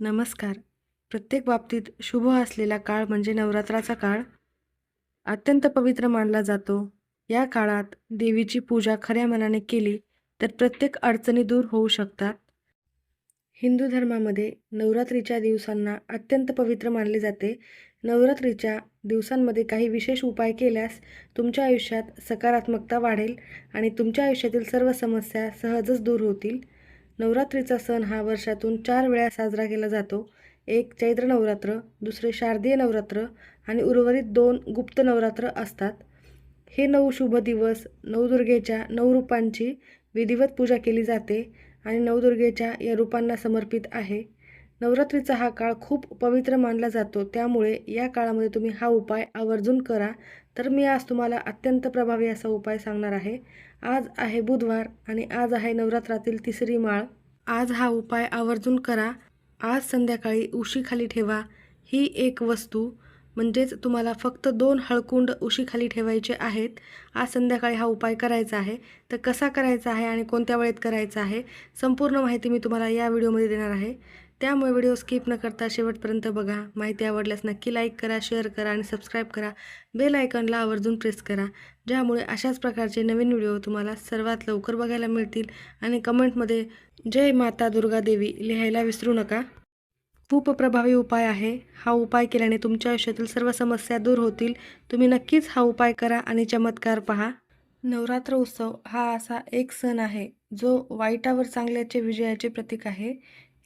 नमस्कार. प्रत्येक बाबतीत शुभ असलेला काळ म्हणजे नवरात्राचा काळ. अत्यंत पवित्र मानला जातो. या काळात देवीची पूजा खऱ्या मनाने केली तर प्रत्येक अडचणी दूर होऊ शकतात. हिंदू धर्मामध्ये नवरात्रीच्या दिवसांना अत्यंत पवित्र मानले जाते. नवरात्रीच्या दिवसांमध्ये काही विशेष उपाय केल्यास तुमच्या आयुष्यात सकारात्मकता वाढेल आणि तुमच्या आयुष्यातील सर्व समस्या सहजच दूर होतील. नवरात्रीचा सण हा वर्षातून चार वेळा साजरा केला जातो. एक चैत्र नवरात्र दुसरे शारदीय नवरात्र आणि उर्वरित दोन गुप्त नवरात्र असतात. हे नऊ शुभ दिवस नवदुर्गेच्या नऊ रूपांची विधिवत पूजा केली जाते आणि नवदुर्गेच्या या रूपांना समर्पित आहे. नवरात्रीचा हा काळ खूप पवित्र मानला जातो. त्यामुळे या काळामध्ये तुम्ही हा उपाय आवर्जून करा. तर मी आज तुम्हाला अत्यंत प्रभावी असा उपाय सांगणार आहे. आज आहे बुधवार आणि आज आहे नवरात्रातील तिसरी माळ. आज हा उपाय आवर्जून करा. आज संध्याकाळी उशीखाली ठेवा. ही एक वस्तू. म्हणजेच तुम्हाला फक्त दोन हळकुंड उशीखाली ठेवायचे आहेत. आज संध्याकाळी हा उपाय करायचा आहे. तर कसा करायचा आहे आणि कोणत्या वेळेत करायचा आहे? संपूर्ण माहिती मी तुम्हाला या व्हिडिओमध्ये देणार आहे. त्यामुळे व्हिडिओ स्किप न करता शेवटपर्यंत बघा. माहिती आवडल्यास नक्की लाईक करा शेअर करा आणि सबस्क्राईब करा. बेल आयकॉनला आवर्जून प्रेस करा. ज्यामुळे अशाच प्रकारचे नवीन व्हिडिओ तुम्हाला सर्वात लवकर बघायला मिळतील आणि कमेंटमध्ये जय माता दुर्गा देवी लिहायला विसरू नका. खूप प्रभावी उपाय आहे. हा उपाय केल्याने तुमच्या आयुष्यातील सर्व समस्या दूर होतील. तुम्ही नक्कीच हा उपाय करा आणि चमत्कार पहा. नवरात्र उत्सव हा असा एक सण आहे जो वाईटावर चांगल्याचे विजयाचे प्रतीक आहे.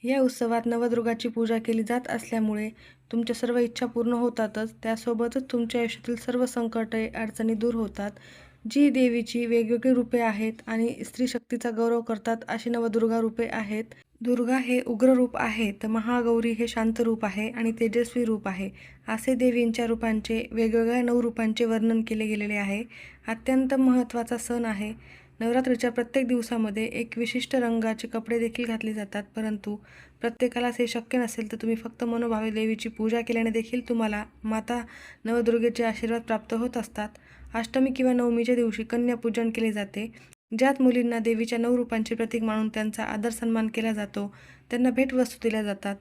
या उत्सवात नवदुर्गाची पूजा केली जात असल्यामुळे तुमच्या सर्व इच्छा पूर्ण होतातच. त्यासोबतच तुमच्या आयुष्यातील सर्व संकटे अडचणी दूर होतात. जी देवीची वेगवेगळी रूपे आहेत आणि स्त्री शक्तीचा गौरव करतात अशी नवदुर्गा रूपे आहेत. दुर्गा हे उग्र रूप आहे तर महागौरी हे शांत रूप आहे आणि तेजस्वी रूप आहे. असे देवींच्या रूपांचे वेगवेगळ्या नऊ रूपांचे वर्णन केले गेलेले आहे. अत्यंत महत्त्वाचा सण आहे. नवरात्रीच्या प्रत्येक दिवसामध्ये एक विशिष्ट रंगाचे कपडे देखील घातले जातात परंतु प्रत्येकालाच हे शक्य नसेल तर तुम्ही फक्त मनोभावे देवीची पूजा केल्याने देखील तुम्हाला माता नवदुर्गेचे आशीर्वाद प्राप्त होत असतात. अष्टमी किंवा नवमीच्या दिवशी कन्यापूजन केले जाते ज्यात मुलींना देवीच्या नऊ रूपांचे प्रतीक मानून त्यांचा आदर सन्मान केला जातो त्यांना भेटवस्तू दिल्या जातात.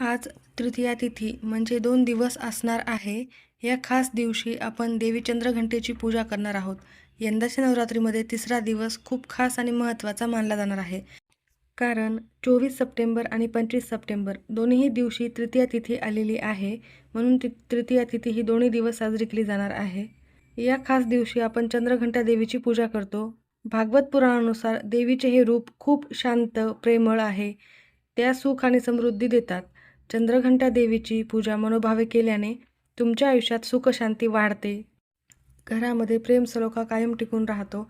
आज तृतीया तिथी म्हणजे दोन दिवस असणार आहे. या खास दिवशी आपण देवी चंद्रघंटेची पूजा करणार आहोत. यंदाच्या नवरात्रीमध्ये तिसरा दिवस खूप खास आणि महत्त्वाचा मानला जाणार आहे. कारण चोवीस सप्टेंबर आणि पंचवीस सप्टेंबर दोन्ही दिवशी तृतीया तिथी आलेली आहे म्हणून ती तृतीया तिथी ही दोन्ही दिवस साजरी केली जाणार आहे. या खास दिवशी आपण चंद्रघंटा देवीची पूजा करतो. भागवत पुराणानुसार देवीचे हे रूप खूप शांत प्रेमळ आहे. त्या सुख आणि समृद्धी देतात. चंद्रघंटा देवीची पूजा मनोभावे केल्याने तुमच्या आयुष्यात सुखशांती वाढते. घरामध्ये प्रेम सलोखा कायम टिकून राहतो.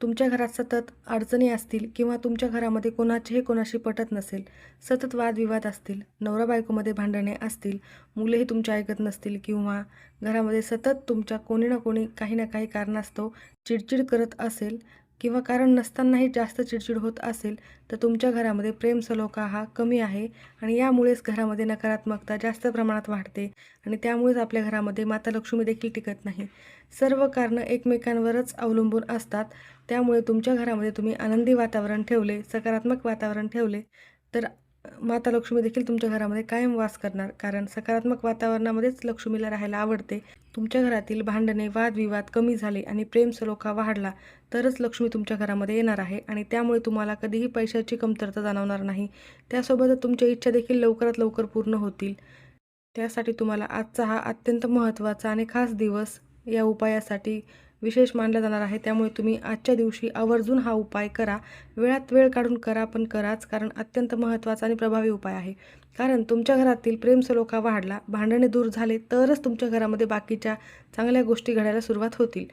तुमच्या घरात सतत अडचणी असतील किंवा तुमच्या घरामध्ये कोणाचेही कोणाशी पटत नसेल सतत वादविवाद असतील नवरा बायकोमध्ये भांडणे असतील मुलेही तुमच्या ऐकत नसतील किंवा घरामध्ये सतत तुमच्या कोणी ना कोणी काही ना काही कारणास्तव चिडचिड करत असेल किंवा कारण नसतानाही जास्त चिडचिड होत असेल तर तुमच्या घरामध्ये प्रेम सलोखा हा कमी आहे आणि यामुळेच घरामध्ये नकारात्मकता जास्त प्रमाणात वाढते आणि त्यामुळेच आपल्या घरामध्ये माता लक्ष्मी देखील टिकत नाही. सर्व कारणं एकमेकांवरच अवलंबून असतात. त्यामुळे तुमच्या घरामध्ये तुम्ही आनंदी वातावरण ठेवले सकारात्मक वातावरण ठेवले तर माता लक्ष्मी देखील तुमच्या घरामध्ये कायम वास करणार कारण सकारात्मक वातावरणामध्येच लक्ष्मीला राहायला आवडते. तुमच्या घरातील भांडणे वादविवाद कमी झाले आणि प्रेम सलोखा वाढला तरच लक्ष्मी तुमच्या घरामध्ये येणार आहे आणि त्यामुळे तुम्हाला कधीही पैशाची कमतरता जाणवणार नाही. त्यासोबतच तुमच्या इच्छा देखील लवकरात लवकर पूर्ण होतील. त्यासाठी तुम्हाला आजचा हा अत्यंत महत्त्वाचा आणि खास दिवस या उपायासाठी विशेष मानला जाणार आहे. त्यामुळे तुम्ही आजच्या दिवशी आवर्जून हा उपाय करा. वेळात वेळ काढून करा पण कराच कारण अत्यंत महत्त्वाचा आणि प्रभावी उपाय आहे. कारण तुमच्या घरातील प्रेम सलोखा वाढला भांडणे दूर झाले तरच तुमच्या घरामध्ये बाकीच्या चांगल्या गोष्टी घडायला सुरुवात होतील.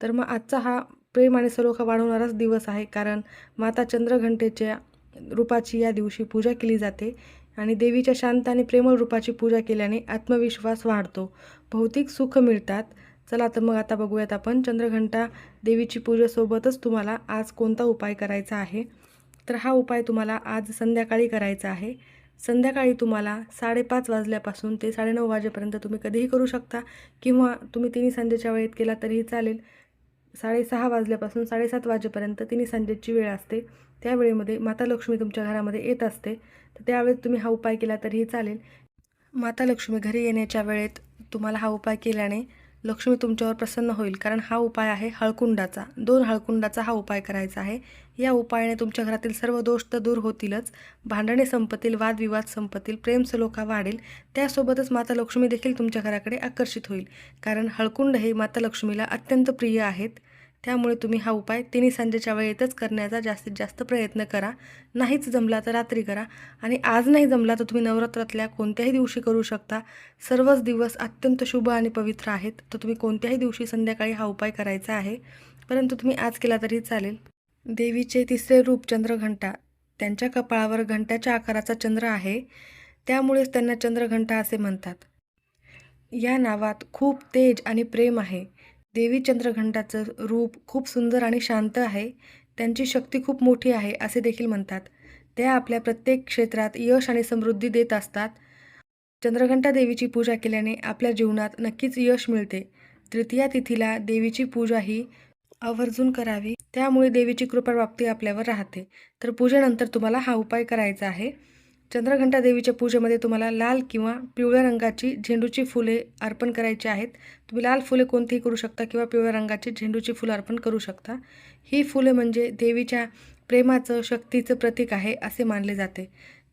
तर मग आजचा हा प्रेम आणि सलोखा वाढवणाराच दिवस आहे कारण माता चंद्रघंटेच्या रूपाची या दिवशी पूजा केली जाते आणि देवीच्या शांत आणि प्रेमळ रूपाची पूजा केल्याने आत्मविश्वास वाढतो. भौतिक सुख मिळतात चला तर मग आता बघूयात आपण. चंद्रघंटा देवीची पूजेसोबतच तुम्हाला आज कोणता उपाय करायचा आहे? तर हा उपाय तुम्हाला आज संध्याकाळी करायचा आहे. संध्याकाळी तुम्हाला साडेपाच वाजल्यापासून ते साडेनऊ वाजेपर्यंत तुम्ही कधीही करू शकता किंवा तुम्ही तिन्ही संजेच्या वेळेत केला तरीही चालेल. साडेसहा वाजल्यापासून साडेसात वाजेपर्यंत तिन्ही संजेची वेळ असते. त्यावेळेमध्ये माता लक्ष्मी तुमच्या घरामध्ये येत असते. तर त्यावेळेस तुम्ही हा उपाय केला तरीही चालेल. माता लक्ष्मी घरी येण्याच्या वेळेत तुम्हाला हा उपाय केल्याने लक्ष्मी तुमच्यावर प्रसन्न होईल. कारण हा उपाय आहे हळकुंडाचा. दोन हळकुंडाचा हा उपाय करायचा आहे. या उपायाने तुमच्या घरातील सर्व दोष तर दूर होतीलच. भांडणे संपतील वादविवाद संपतील प्रेम सलोखा वाढेल. त्यासोबतच माता लक्ष्मी देखील तुमच्या घराकडे आकर्षित होईल. कारण हळकुंड हे माता लक्ष्मीला अत्यंत प्रिय आहेत. त्यामुळे तुम्ही हा उपाय तिन्ही सांजेच्या वेळेतच करण्याचा जास्तीत जास्त प्रयत्न करा. नाहीच जमला तर रात्री करा. आणि आज नाही जमला तर तुम्ही नवरात्रातल्या कोणत्याही दिवशी करू शकता. सर्वच दिवस अत्यंत शुभ आणि पवित्र आहेत. तर तुम्ही कोणत्याही दिवशी संध्याकाळी हा उपाय करायचा आहे. परंतु तुम्ही आज केला तरी चालेल. देवीचे तिसरे रूप चंद्रघंटा त्यांच्या कपाळावर घंट्याच्या आकाराचा चंद्र आहे. त्यामुळेच त्यांना चंद्रघंटा असे म्हणतात. या नावात खूप तेज आणि प्रेम आहे. देवी चंद्रघंटाचं रूप खूप सुंदर आणि शांत आहे. त्यांची शक्ती खूप मोठी आहे असे देखील म्हणतात. त्या आपल्या प्रत्येक क्षेत्रात यश आणि समृद्धी देत असतात. चंद्रघंटा देवीची पूजा केल्याने आपल्या जीवनात नक्कीच यश मिळते. तृतीया तिथीला देवीची पूजा ही आवर्जून करावी. त्यामुळे देवीची कृपाप्राप्ती आपल्यावर राहते. तर पूजेनंतर तुम्हाला हा उपाय करायचा आहे. चंद्रघंटा देवीच्या पूजेमध्ये तुम्हाला लाल किंवा पिवळ्या रंगाची झेंडूची फुले अर्पण करायची आहेत. तुम्ही लाल फुले कोणतीही करू शकता किंवा पिवळ्या रंगाची झेंडूची फुलं अर्पण करू शकता. ही फुले म्हणजे देवीच्या प्रेमाचं शक्तीचं प्रतीक आहे असे मानले जाते.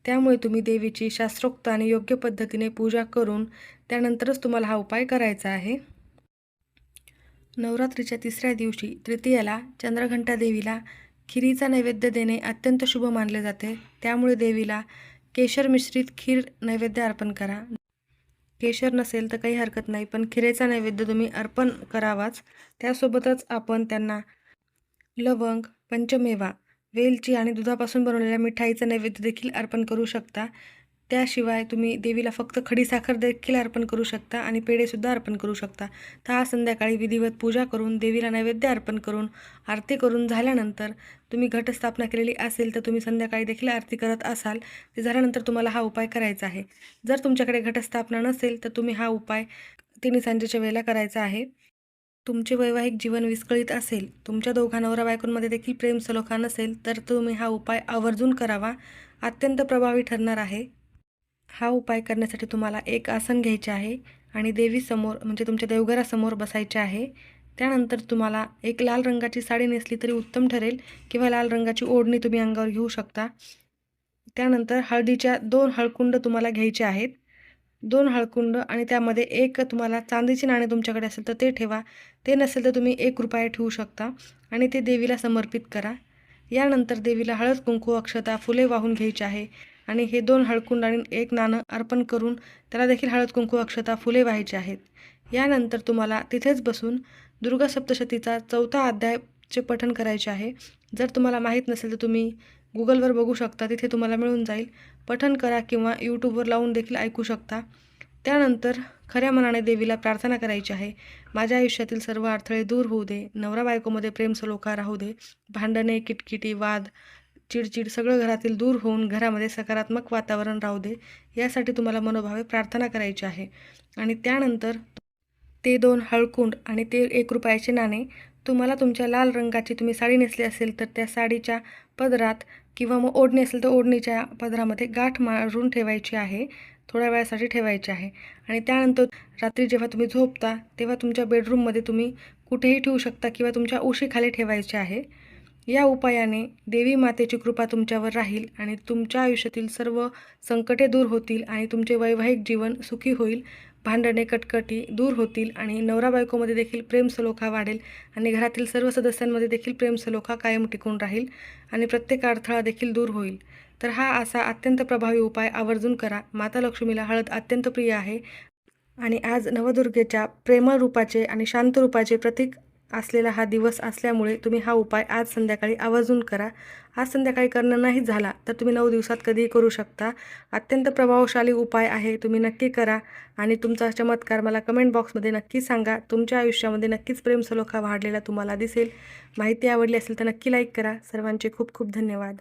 त्यामुळे तुम्ही देवीची शास्त्रोक्त आणि योग्य पद्धतीने पूजा करून त्यानंतरच तुम्हाला हा उपाय करायचा आहे. नवरात्रीच्या तिसऱ्या दिवशी तृतीयाला चंद्रघंटा देवीला खिरीचा नैवेद्य देणे अत्यंत शुभ मानले जाते. त्यामुळे देवीला केशर मिश्रित खीर नैवेद्य अर्पण करा. केशर नसेल तर काही हरकत नाही पण खिरेचा नैवेद्य तुम्ही अर्पण करावाच. त्यासोबतच आपण त्यांना लवंग पंचमेवा वेलची आणि दुधापासून बनवलेल्या मिठाईचं नैवेद्य देखील अर्पण करू शकता. त्याशिवाय तुम्ही देवीला फक्त खडीसाखर देखील अर्पण करू शकता आणि पेढेसुद्धा अर्पण करू शकता. तर आज संध्याकाळी विधिवत पूजा करून देवीला नैवेद्य अर्पण करून आरती करून झाल्यानंतर तुम्ही घटस्थापना केलेली असेल तर तुम्ही संध्याकाळी देखील आरती करत असाल. ते झाल्यानंतर तुम्हाला हा उपाय करायचा आहे. जर तुमच्याकडे घटस्थापना नसेल तर तुम्ही हा उपाय तिन्ही सांजेच्या वेळेला करायचा आहे. तुमचे वैवाहिक जीवन विस्कळीत असेल तुमच्या दोघा नवरा बायकोंमध्ये देखील प्रेम सलोखा नसेल तर तुम्ही हा उपाय आवर्जून करावा. अत्यंत प्रभावी ठरणार आहे. हा उपाय करण्यासाठी तुम्हाला एक आसन घ्यायचे आहे आणि देवीसमोर म्हणजे तुमच्या देवघरासमोर बसायचे आहे. त्यानंतर तुम्हाला एक लाल रंगाची साडी नेसली तरी उत्तम ठरेल किंवा लाल रंगाची ओढणी तुम्ही अंगावर घेऊ शकता. त्यानंतर हळदीच्या दोन हळकुंड तुम्हाला घ्यायचे आहेत. दोन हळकुंड आणि त्यामध्ये एक तुम्हाला चांदीची नाणे तुमच्याकडे असेल तर ते ठेवा. ते नसेल तर तुम्ही एक रुपया ठेवू शकता आणि ते देवीला समर्पित करा. यानंतर देवीला हळद कुंकू अक्षता फुले वाहून घ्यायची आहे. आणि हे दोन हळकुंड आणि एक नाणं अर्पण करून त्याला देखील हळद कुंकू अक्षता फुले व्हायचे आहेत. यानंतर तुम्हाला तिथेच बसून दुर्गा सप्तशतीचा चौथा अध्यायचे पठण करायचे आहे. जर तुम्हाला माहीत नसेल तर तुम्ही गुगलवर बघू शकता तिथे तुम्हाला मिळून जाईल. पठण करा किंवा यूट्यूबवर लावून देखील ऐकू शकता. त्यानंतर खऱ्या मनाने देवीला प्रार्थना करायची आहे. माझ्या आयुष्यातील सर्व अडथळे दूर होऊ दे. नवरा बायकोमध्ये प्रेम सलोखा राहू दे. भांडणे किटकिटी वाद चिडचिड सगळं घरातील दूर होऊन घरामध्ये सकारात्मक वातावरण राहू दे यासाठी तुम्हाला मनोभावे प्रार्थना करायची आहे. आणि त्यानंतर ते दोन हळकुंड आणि ते एक रुपयाचे नाणे तुम्हाला तुमच्या लाल रंगाची तुम्ही साडी नेसली असेल तर त्या साडीच्या पदरात किंवा मग ओढणी असेल तर ओढणीच्या पदरामध्ये गाठ मारून ठेवायची आहे थोड्या वेळासाठी ठेवायची आहे. आणि त्यानंतर रात्री जेव्हा तुम्ही झोपता तेव्हा तुमच्या बेडरूममध्ये तुम्ही कुठेही ठेवू शकता किंवा तुमच्या उशीखाली ठेवायचे आहे. या उपायाने देवी मातेची कृपा तुमच्यावर राहील आणि तुमच्या आयुष्यातील सर्व संकटे दूर होतील आणि तुमचे वैवाहिक जीवन सुखी होईल. भांडणे कटकटी दूर होतील आणि नवरा बायकोमध्ये देखील प्रेमसलोखा वाढेल आणि घरातील सर्व सदस्यांमध्ये देखील प्रेमसलोखा कायम टिकून राहील आणि प्रत्येक अडथळा देखील दूर होईल. तर हा असा अत्यंत प्रभावी उपाय आवर्जून करा. माता लक्ष्मीला हळद अत्यंत प्रिय आहे आणि आज नवदुर्गेच्या प्रेमळ रूपाचे आणि शांत रूपाचे प्रतीक असलेला हा दिवस असल्यामुळे तुम्ही हा उपाय आज संध्याकाळी आवर्जून करा. आज संध्याकाळी करणं नाही झाला तर तुम्ही नऊ दिवसात कधीही करू शकता. अत्यंत प्रभावशाली उपाय आहे तुम्ही नक्की करा आणि तुमचा चमत्कार मला कमेंट बॉक्समध्ये नक्की सांगा. तुमच्या आयुष्यामध्ये नक्कीच प्रेमसलोखा वाढलेला तुम्हाला दिसेल. माहिती आवडली असेल तर नक्की लाईक करा. सर्वांचे खूप खूप धन्यवाद.